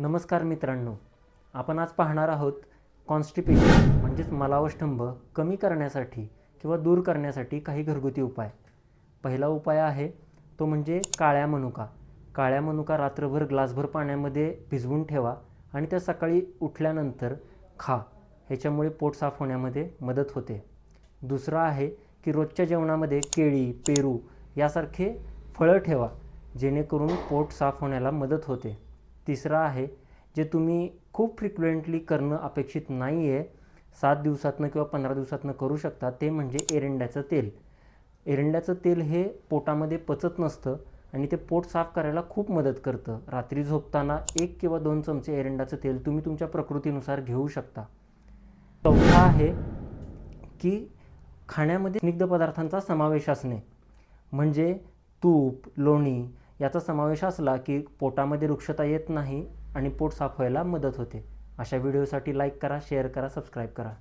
नमस्कार मित्रांनो आपण आज पाहणार आहोत कॉन्स्टिपेशन म्हणजेच मलावष्टंभ कमी करण्यासाठी किंवा दूर करण्यासाठी काही घरगुती उपाय. पहिला उपाय आहे तो म्हणजे काळ्या मनुका. काळ्या मनुका रात्रभर ग्लासभर पाण्यामध्ये भिजवून ठेवा आणि त्या सकाळी उठल्यानंतर खा. ह्याच्यामुळे पोट साफ होण्यामध्ये मदत होते. दुसरं आहे की रोजच्या जेवणामध्ये केळी पेरू यासारखे फळं ठेवा जेणेकरून पोट साफ होण्याला मदत होते. तिसरं आहे जे तुम्ही खूप फ्रिक्वेंटली करणं अपेक्षित नाही आहे सात दिवसातनं किंवा पंधरा दिवसातनं करू शकता ते म्हणजे एरंड्याचं तेल. एरंड्याचं तेल हे पोटामध्ये पचत नसतं आणि ते पोट साफ करायला खूप मदत करतं. रात्री झोपताना एक किंवा दोन चमचे एरंडाचं तेल तुम्ही तुमच्या प्रकृतीनुसार घेऊ शकता. चौथा आहे की खाण्यामध्ये स्निग्ध पदार्थांचा समावेश असणे. म्हणजे तूप लोणी याचा समावेश असला की पोटामध्ये वृक्षता येत नाही आणि पोट साफ व्हायला मदत होते. अशा व्हिडिओसाठी लाईक करा शेअर करा सबस्क्राईब करा.